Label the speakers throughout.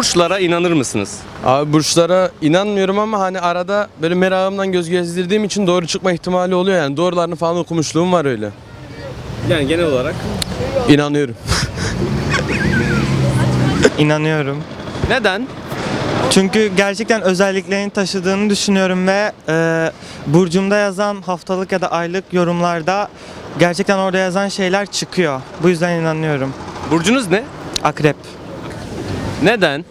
Speaker 1: Burçlara inanır mısınız?
Speaker 2: Abi burçlara inanmıyorum ama hani arada böyle merakımdan göz gezdirdiğim için doğru çıkma ihtimali oluyor yani. Doğrularını falan okumuşluğum var öyle.
Speaker 1: Yani genel olarak.
Speaker 2: İnanıyorum.
Speaker 3: İnanıyorum.
Speaker 1: Neden?
Speaker 3: Çünkü gerçekten özelliklerini taşıdığını düşünüyorum ve e, burcumda yazan haftalık ya da aylık yorumlarda gerçekten orada yazan şeyler çıkıyor. Bu yüzden inanıyorum.
Speaker 1: Burcunuz ne?
Speaker 3: Akrep.
Speaker 1: Neden?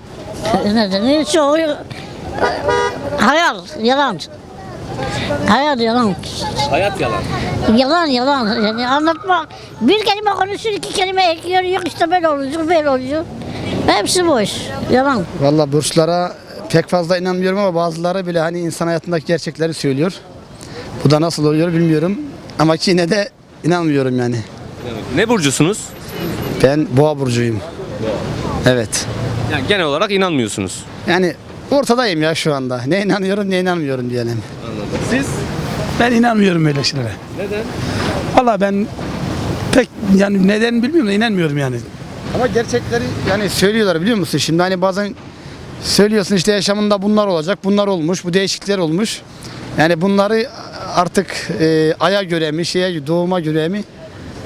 Speaker 4: Nedeni çoğu hayal, yalan. Hayal, yalan.
Speaker 1: Hayat yalan.
Speaker 4: Yalan, yalan. Yani anlatma. Bir kelime konuşuyor, iki kelime ekliyor. Yok işte böyle oluyor, böyle oluyor. Hepsi boş. Yalan.
Speaker 5: Valla burçlara pek fazla inanmıyorum ama bazıları bile hani insan hayatındaki gerçekleri söylüyor. Bu da nasıl oluyor bilmiyorum. Ama ki yine de inanmıyorum yani.
Speaker 1: Ne burcusunuz?
Speaker 5: Ben boğa burcuyum. Evet.
Speaker 1: Yani genel olarak inanmıyorsunuz.
Speaker 5: Yani ortadayım ya şu anda. Ne inanıyorum ne inanmıyorum diyelim.
Speaker 1: Siz?
Speaker 6: Ben inanmıyorum öyle şeylere.
Speaker 1: Neden?
Speaker 6: Valla ben pek yani neden bilmiyorum da inanmıyorum yani.
Speaker 5: Ama gerçekleri yani söylüyorlar biliyor musun? Şimdi hani bazen söylüyorsun işte yaşamında bunlar olacak, bunlar olmuş, bu değişiklikler olmuş. Yani bunları artık e, aya göre mi, şeye doğuma göre mi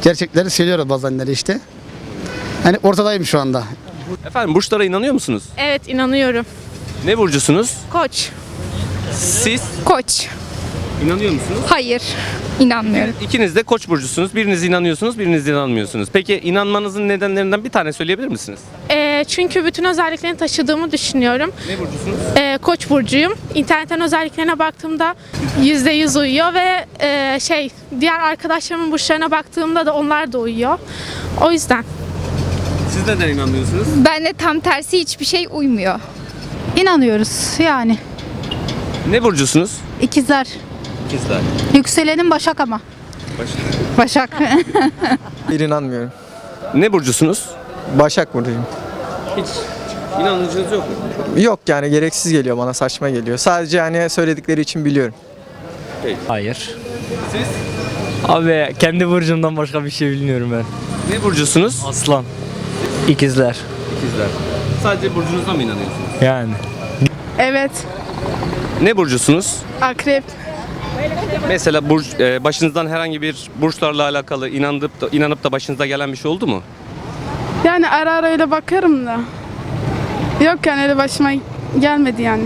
Speaker 5: gerçekleri söylüyorlar bazenleri işte. Hani ortadayım şu anda.
Speaker 1: Efendim burçlara inanıyor musunuz?
Speaker 7: Evet inanıyorum.
Speaker 1: Ne burcusunuz?
Speaker 7: Koç.
Speaker 1: Siz
Speaker 7: Koç.
Speaker 1: inanıyor musunuz?
Speaker 7: Hayır. inanmıyorum.
Speaker 1: İkiniz de koç burcusunuz. Biriniz inanıyorsunuz, biriniz inanmıyorsunuz. Peki inanmanızın nedenlerinden bir tane söyleyebilir misiniz?
Speaker 7: Ee, çünkü bütün özelliklerini taşıdığımı düşünüyorum.
Speaker 1: Ne burcusunuz?
Speaker 7: Ee, Koç burcuyum. İnternetten özelliklerine baktığımda %100 uyuyor ve e, şey diğer arkadaşlarımın burçlarına baktığımda da onlar da uyuyor. O yüzden.
Speaker 1: Siz neden inanmıyorsunuz?
Speaker 8: Ben de tam tersi hiçbir şey uymuyor.
Speaker 9: İnanıyoruz yani.
Speaker 1: Ne burcusunuz?
Speaker 9: İkizler.
Speaker 1: İkizler.
Speaker 9: Yükselenin Başak ama. Başak.
Speaker 3: Bir inanmıyorum.
Speaker 1: Ne burcusunuz?
Speaker 3: Başak burcuyum.
Speaker 1: Hiç inancınız yok mu?
Speaker 3: Yok yani gereksiz geliyor bana saçma geliyor. Sadece yani söyledikleri için biliyorum.
Speaker 10: Hayır.
Speaker 1: Siz?
Speaker 10: Abi kendi burcumdan başka bir şey bilmiyorum ben.
Speaker 1: Ne burcusunuz?
Speaker 10: Aslan. İkizler.
Speaker 1: İkizler. Sadece burcunuza mı inanıyorsunuz?
Speaker 10: Yani.
Speaker 7: Evet.
Speaker 1: Ne burcusunuz?
Speaker 7: Akrep.
Speaker 1: Mesela burç, e, başınızdan herhangi bir burçlarla alakalı inanıp da, inanıp da başınıza gelen bir şey oldu mu?
Speaker 7: Yani ara ara öyle bakarım da. Yok yani öyle başıma gelmedi yani.